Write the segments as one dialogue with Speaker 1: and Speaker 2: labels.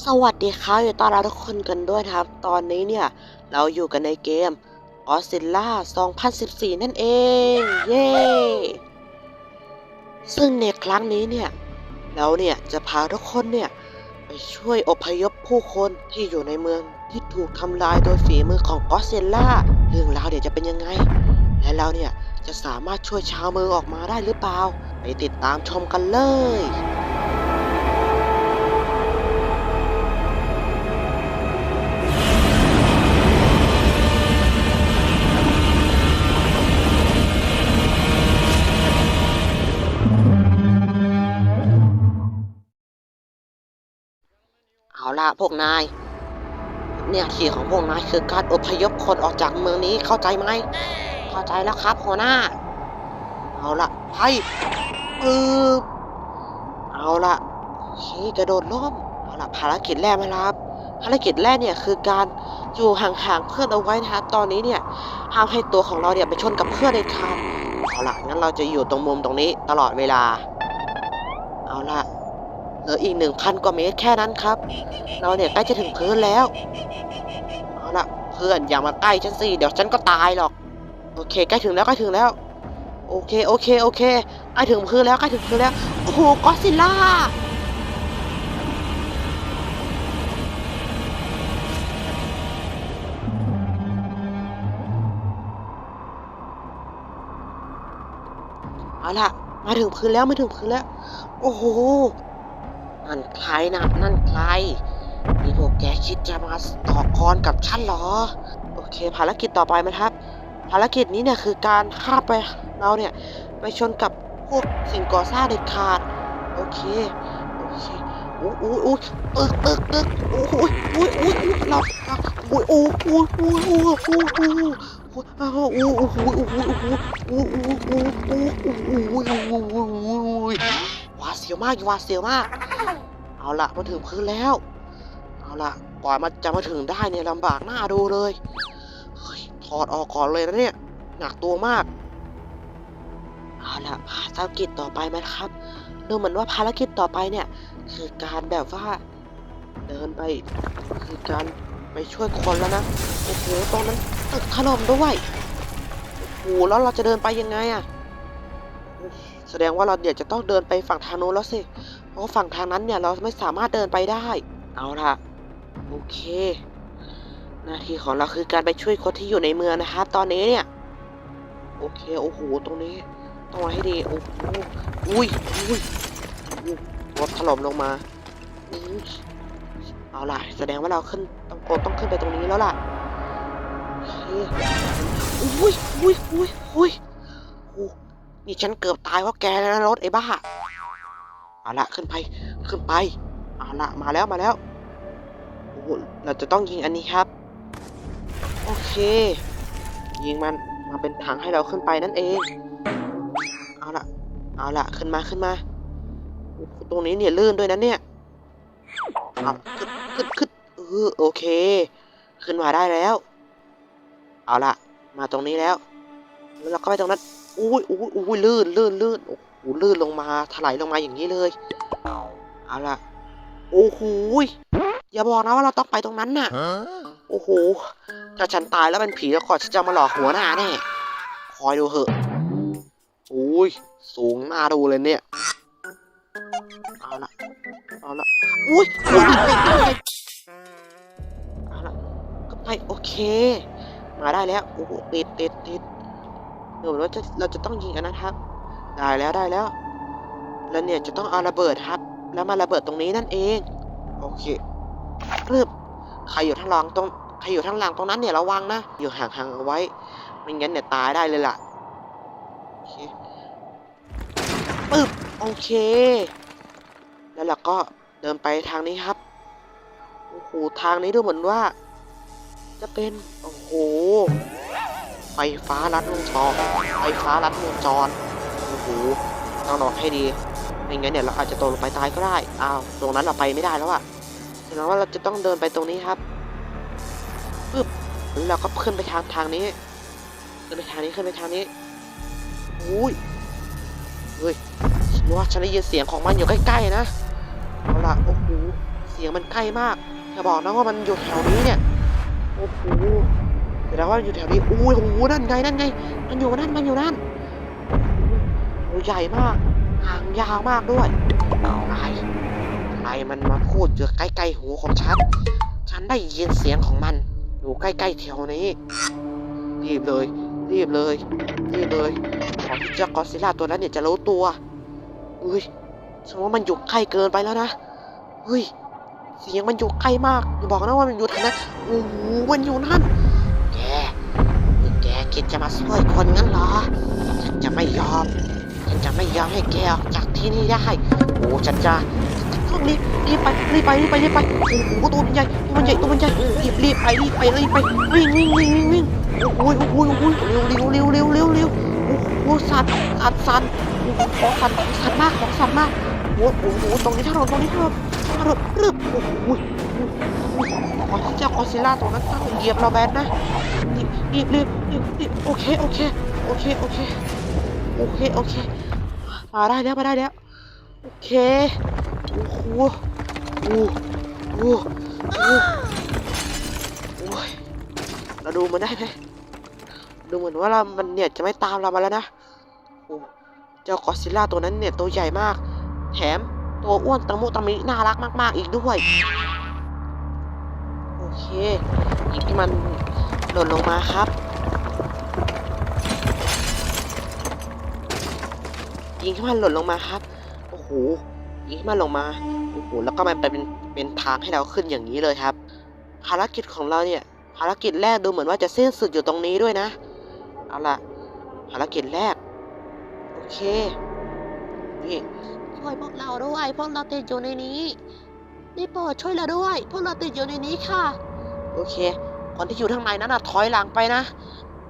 Speaker 1: สวัสดีครับอยู่ต้อนรับทุกคนกันด้วยครับ ตอนนี้เนี่ย เราอยู่กันในเกม Godzilla 2014 นั่นเอง เย้ ซึ่งในครั้งนี้เนี่ย เราเนี่ยจะพาทุกคนเนี่ย ไปช่วยอพยพผู้คนที่อยู่ในเมืองที่ถูกทำลายโดยฝีมือของ Godzilla เรื่องราวเดี๋ยวจะเป็นยังไง และเราเนี่ยจะสามารถช่วยชาวเมืองออกมาได้หรือเปล่า ไปติดตามชมกันเลย เอาล่ะพวกนาย เนี่ยที่ของพวกนายคือการอพยพคนออกจากเมืองนี้เข้าใจไหม เข้าใจแล้วครับหัวหน้า เอาละไปปืบเอาละชี้กระโดดล่มเอาละภารกิจแรกมาครับ ภารกิจแรกเนี่ยคือการอยู่ห่างๆเพื่อนเอาไว้นะครับตอนนี้เนี่ยห้ามให้ตัวของเราเนี่ยไปชนกับเพื่อนเลยครับเอาล่ะงั้นเราจะอยู่ตรงมุมตรงนี้ตลอดเวลา เอาละ เหลืออีกหนึ่งพันกว่าเมตรแค่นั้นครับ เราเนี่ยใกล้จะถึงพื้นแล้วเอาละเพื่อนอย่ามาใกล้ฉันสิเดี๋ยวฉันก็ตายหรอก โอเคใกล้ถึงแล้วใกล้ถึงแล้ว โอเคโอเคโอเคใกล้ถึงพื้นแล้วใกล้ถึงพื้นแล้วโอ้โหก็อดซิลล่าเอาล่ะ มาถึงพื้นแล้วมาถึงพื้นแล้ว โอ้โห นั่นใครนะนั่นใครนี่พวกแกคิดจะมาต่อกรกับฉันเหรอ โอเค ภารกิจต่อไปนะครับ ภารกิจนี้เนี่ยคือการข้าไปเราเนี่ยไปชนกับพวกสิ่งก่อสร้างเด็ดขาด โอเค โอเคอู้อู้อู้ตึกตึกตึกโอ้อุ้อุ้อุ้ยเราเราอุ้อู้อู้อู้อู้อู้อู้อู้อ้าวอู้อู้อู้อู้อู้อู้อู้อู้อู้อู้อู้อู้หวาดเสียวมากหวาเสียวมาก เอาละมาถึงพื้นแล้ว เอาละกว่ามันจะมาถึงได้เนี่ยลำบากหน้าดูเลยเฮ้ยถอดออกก่อนเลยนะเนี่ยหนักตัวมาก เอาละภารกิจต่อไปไหมครับดูเหมือนว่าภารกิจต่อไปเนี่ย คือการแบบว่า เดินไปคือการไปช่วยคนแล้วนะโอ้โหตรงนั้นตึกถล่มด้วยโอ้โหแล้วเราจะเดินไปยังไงอะ แสดงว่าเราเดี๋ยวจะต้องเดินไปฝั่งทางโน้นแล้วสิ เพราะฝั่งทางนั้นเนี่ยเราไม่สามารถเดินไปได้ เอาล่ะ โอเค หน้าที่ของเราคือการไปช่วยคนที่อยู่ในเมืองนะครับ ตอนนี้เนี่ย โอเค โอ้โห ตรงนี้ ต้องมาให้ดี โอ้โหอุ้ยอุ้ยอุ้ยรถถล่มลงมา เอาล่ะ แสดงว่าเราขึ้นต้องโกต้องขึ้นไปตรงนี้แล้วล่ะโอเคอุ้ยอุ้ยอุ้ยอุ้ย นี่ฉันเกือบตายเพราะแกแล้วนะรถไอ้บ้า เอาละขึ้นไป ขึ้นไป เอาละมาแล้วมาแล้ว โอ้โห เราจะต้องยิงอันนี้ครับ โอเค ยิงมัน มาเป็นทางให้เราขึ้นไปนั่นเอง เอาละเอาละขึ้นมาขึ้นมา ตรงนี้เนี่ยลื่นด้วยนะเนี่ยเอาขึ้นขึ้นขึ้นเออโอเค ขึ้นมาได้แล้ว เอาละมาตรงนี้แล้ว แล้วเราก็ไปตรงนั้นอุ้ยอุ้ยอุ้ยลื่นลื่นลื่นโอ้โหลื่นลงมาถลายลงมาอย่างนี้เลยเอาล่ะโอ้โหยอย่าบอกนะว่าเราต้องไปตรงนั้นน่ะโอ้โหถ้าฉันตายแล้วเป็นผีแล้วขอฉันจะมาหลอกหัวหน้าแน่คอยดูเหอะโอ้ยสูงหน้าดูเลยเนี่ยเอาละเอาละอุ้ยอุ้ยเอาละก็ไปโอเค มาได้แล้วโอ้โหติดติดติด เดี๋ยวเราจะเราจะต้องยิงอันนั้นครับ ได้แล้วได้แล้ว แล้วเนี่ยจะต้องเอาระเบิดครับ แล้วมาระเบิดตรงนี้นั่นเอง โอเครึบใครอยู่ทางหลังตรงใครอยู่ทางหลังตรงนั้นเนี่ยระวังนะ อยู่ห่างๆเอาไว้ ไม่งั้นเนี่ยตายได้เลยล่ะ โอเคปึ๊บโอเค แล้วเราก็เดินไปทางนี้ครับ โอ้โห ทางนี้ดูเหมือนว่า จะเป็น โอ้โห ไฟฟ้าลัดวงจรไฟฟ้าลัดวงจรโอ้โหต้องระวังให้ดีไม่งั้นเนี่ยเราอาจจะตกลงไปตายก็ได้อ้าวตรงนั้นเราไปไม่ได้แล้วอะแสดงว่าเราจะต้องเดินไปตรงนี้ครับปึ๊บแล้วเราก็ขึ้นไปทางทางนี้ขึ้นไปทางนี้ขึ้นไปทางนี้อุ้ยเฮ้ยฉันว่าฉันได้ยินเสียงของมันอยู่ใกล้ๆนะเอาล่ะโอ้โหเสียงสียงมันใกล้มากอย่าบอกนะว่ามันอยู่แถวนี้เนี่ยโอ้โห แสดงว่าอยู่แถวนี้อุ้ยโอ้โหนั่นไงนั่นไง มันอยู่นั่นมันอยู่นั่นโอ้โหใหญ่มากหางยาวมากด้วยใครใครมันมาพูดอยู่ใกล้ๆหูของฉัน ฉันได้ยินเสียงของมันอยู่ใกล้ๆแถวนี้ รีบเลย รีบเลยรีบเลยก่อนที่เจ้ากอดซิลล่าตัวนั้นเนี่ยจะรู้ตัวอุ้ยฉันว่ามันอยู่ใกล้เกินไปแล้วนะเฮ้ยเสียงมันอยู่ใกล้มากอย่าบอกนะว่ามันอยู่ทางนั้นโอ้โหมันอยู่นั่น แกนี่แกคิดจะมาช่วยคนงั้นเหรอ ฉันจะไม่ยอม ฉันจะไม่ยอมให้แกออกจากที่นี่ได้ โอ้ฉันจะต้องรีบรีบไปรีบไปรีบไปรีบไปโอ้โหตัวมันใหญ่ตัวมันใหญ่ตัวมันใหญ่รีบรีบไปรีบไปรีบไปวิ่งวิ่งวิ่งวิ่งวิ่งโอ้โหโอ้โหโอ้โหเร็วเร็วเร็วเร็วเร็วเร็วโอ้โหสั่นสั่นสั่นโอ้ของสั่นของสั่นมากของสั่นมากโอ้โหโอ้โหตรงนี้ถนนตรงนี้ถนนถนนรึบโอ้โห ขอเจ้าคอซิล่าตรงนั้นต้องเหยียบเราแบนนะรีบรีบรีบรีบโอเคโอเคโอเคโอเคโอเคโอเคมาได้แล้วมาได้แล้ว โอเคโอ้โหโอ้โหโอ้โหโอ้ยเราดูมันได้ไหมดูเหมือนว่าเรามันเนี่ยจะไม่ตามเรามาแล้วนะโอ้เจ้ากอซิล่าตัวนั้นเนี่ยตัวใหญ่มาก แถมตัวอ้วนตังมุตะมิน่ารักมาก ๆ อีกด้วย เคอีกที่มันหล่นลงมาครับ ยิงที่มันหล่นลงมาครับ โอ้โห ยิงที่มันลงมา โอ้โห แล้วก็มันไปเป็นเป็นทางให้เราขึ้นอย่างนี้เลยครับ ภารกิจของเราเนี่ย ภารกิจแรกดูเหมือนว่าจะสิ้นสุดอยู่ตรงนี้ด้วยนะ เอาล่ะ ภารกิจแรก โอเค นี่
Speaker 2: ช่วยพวกเราด้วย พวกเราติดอยู่ในนี้ นี่โปรดช่วยเราด้วย พวกเราติดอยู่ในนี้ค่ะ
Speaker 1: โอเค คนที่อยู่ข้างในนั้นนะถอยหลังไปนะ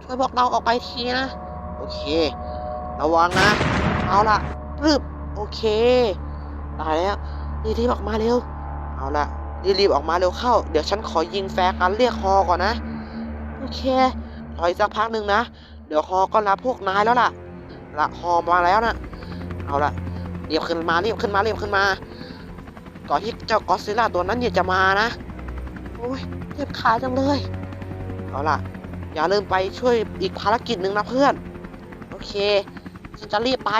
Speaker 1: ช่วยพวกเราออกไปทีนะ โอเค ระวังนะ เอาละรึบ โอเค ตายแล้วรีบๆออกมาเร็ว เอาละรีบๆออกมาเร็วเข้า เดี๋ยวฉันขอยิงแฟร์กันเรียกฮอก่อนนะ โอเครออีกสักพักหนึ่งนะ เดี๋ยวฮอก็รับพวกนายแล้วล่ะ ละฮอมาแล้วนะ เอาละเรียบขึ้นมาเรียบขึ้นมาเรียบขึ้นมา ก่อนที่เจ้ากอดซิล่าตัวนั้นเนี่ยจะมานะ โอ้ยเจ็บขาจังเลย เอาล่ะ อย่าลืมไปช่วยอีกภารกิจหนึ่งนะเพื่อน โอเค ฉันจะรีบไป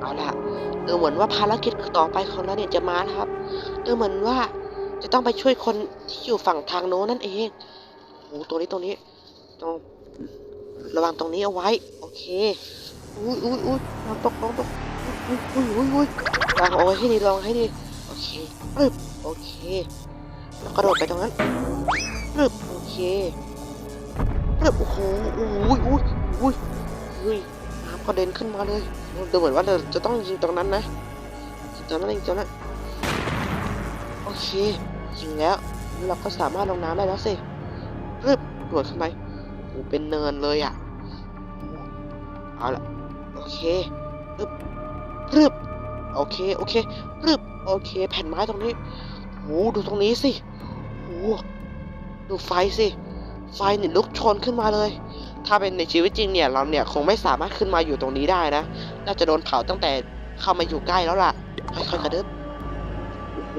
Speaker 1: เอาล่ะดูเหมือนว่าภารกิจต่อไปของเราเนี่ยจะมานะครับดูเหมือนว่าจะต้องไปช่วยคนที่อยู่ฝั่งทางโน้นนั่นเองโอ้ตัวนี้ตรงนี้ต้องระวังตรงนี้เอาไว้ โอเค อุ้ยอุ้ยอุ้ยลองตกลองตก อุ้ยอุ้ยอุ้ยอุ้ยลองเอาไว้ให้ดีลองให้ดีโอเคปึ๊บโอเคแล้วกระโดดไปตรงนั้นปึ๊บโอเคปึ๊บโอ้โหอุ้ยอุ้ยอุ้ยอุ้ยน้ำกระเด็นขึ้นมาเลยดูเหมือนว่าเราจะต้องยิงตรงนั้นนะยิงตรงนั้นยิงตรงนั้นโอเคยิงแล้วเราก็สามารถลงน้ำได้แล้วสิปึ๊บโดดขึ้นไปโอ้เป็นเนินเลยอะเอาละโอเคปึ๊บ ปึ๊บโอเค โอเคปึ๊บโอเค แผ่นไม้ตรงนี้โหดูตรงนี้สิโหดูไฟสิ ไฟเนี่ยลุกโชนขึ้นมาเลย ถ้าเป็นในชีวิตจริงเนี่ย เราเนี่ยคงไม่สามารถขึ้นมาอยู่ตรงนี้ได้นะ น่าจะโดนเผาตั้งแต่เข้ามาอยู่ใกล้แล้วล่ะ ค่อยๆกระดึบโอ้โห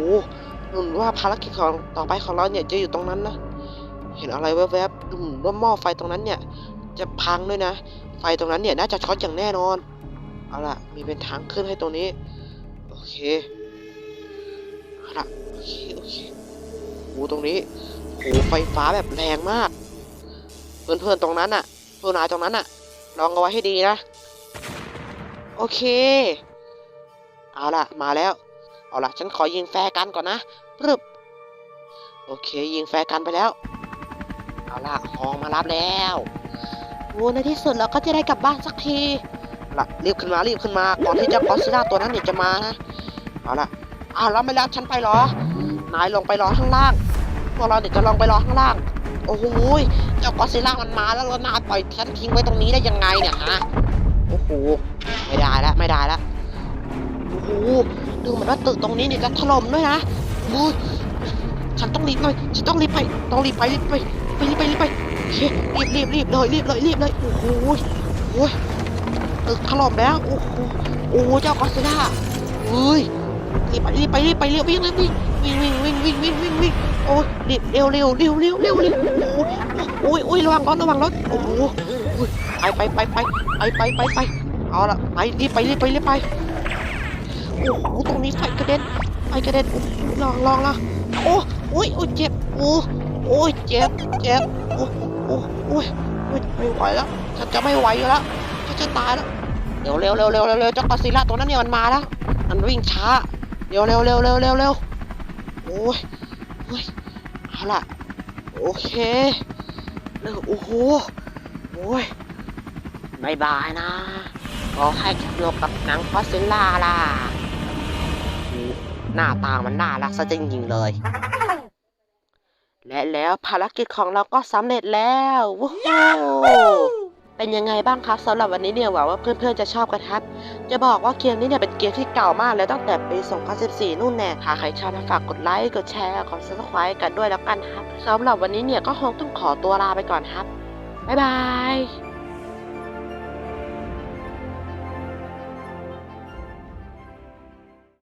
Speaker 1: นุนว่าภารกิจของต่อไปของเราเนี่ยจะอยู่ตรงนั้นนะ เห็นอะไรแวบๆดูเหมือนว่าหม้อไฟตรงนั้นเนี่ย จะพังด้วยนะ ไฟตรงนั้นเนี่ยน่าจะช็อตอย่างแน่นอน เอาล่ะมีเป็นทางขึ้นให้ตรงนี้ โอเคเอาล่ะโอเค โอเคโหตรงนี้โหไฟฟ้าแบบแรงมาก เพื่อนๆตรงนั้นน่ะเพื่อนนายตรงนั้นน่ะลองเอาไว้ให้ดีนะ โอเค เอาล่ะมาแล้ว เอาล่ะฉันขอยิงแฟร์กันก่อนนะปึ๊บโอเค ยิงแฟร์กันไปแล้ว เอาล่ะฮองมารับแล้ว
Speaker 2: โอ้ในที่สุดเราก็จะได้กลับบ้านสักที
Speaker 1: ล่ะรีบขึ้นมารีบขึ้นมาก่อนที่เจ้ากอดซิล่าตัวนั้นเนี่ยจะมานะเอาละอ้าวแล้วไม่รับฉันไปหรอนายลงไปรอข้างล่างพวกเราเดี๋ยวจะลงไปรอข้างล่าง โอ้โหเจ้ากอดซิล่ามันมาแล้วนายปล่อยฉันทิ้งไว้ตรงนี้ได้ยังไงเนี่ยฮะโอ้โหไม่ได้ละไม่ได้ละโอ้โหดูเหมือนว่าตึกตรงนี้เนี่ยจะถล่มด้วยนะโอ้ยฉันต้องรีบหน่อยฉันต้องรีบไปต้องรีบไปรีบไปไปรีบไปรีบไปโอเครีบรีบรีบเลยรีบเลยรีบเลยโอ้โหโอ้ย ตึกถล่มแล้ว โอ้โหโอ้เจ้ากอดซิล่าเฮ้ยรีบไปรีบไปรีบไปเร็ววิ่งเลยวิ่งวิ่งวิ่งวิ่งวิ่งวิ่งวิ่งวิ่งโอ้ยรีบเร็วเร็วเร็วเร็วเร็วเร็วโอ้ยโอ้ยระวังรถระวังรถโอ้โหไปไปไปไปไปไปไปไปเอาละไปรีบไปรีบไปรีบไปโอ้โหตรงนี้ไฟกระเด็นไฟกระเด็นลองลองละโอ้โอ้ยโอ้เจ็บโอ้โอ้ยเจ็บเจ็บโอ้โอ้โอ้ยไม่ไหวแล้วฉันจะไม่ไหวแล้วฉันจะตายแล้ว เร็วเร็วเร็วเร็วเร็วเร็วเจ้ากอซิล่าตัวนั้นเนี่ยมันมาแล้ว มันวิ่งช้า เร็วเร็วเร็วเร็วเร็วเร็วโอ้ยโอ้ยเอาล่ะ โอเคเร็วโอ้โหโอ้ยบายบายนะ ขอให้สนุกกับหนังฟอสซิลล่าล่ะ หน้าตามันน่ารักซะจริงๆเลย และแล้วภารกิจของเราก็สำเร็จแล้วว้าว เป็นยังไงบ้างครับสำหรับวันนี้เนี่ยหวังว่าเพื่อนๆจะชอบกันครับ จะบอกว่าเกมนี้เนี่ยเป็นเกมที่เก่ามากแล้วตั้งแต่ปี 2014 นู่นแน่ค่ะ ใครชอบฝากกดไลค์กดแชร์กดซับสไครต์กันด้วยแล้วกันครับสำหรับวันนี้เนี่ยก็คงต้องขอตัวลาไปก่อนครับบ๊ายบาย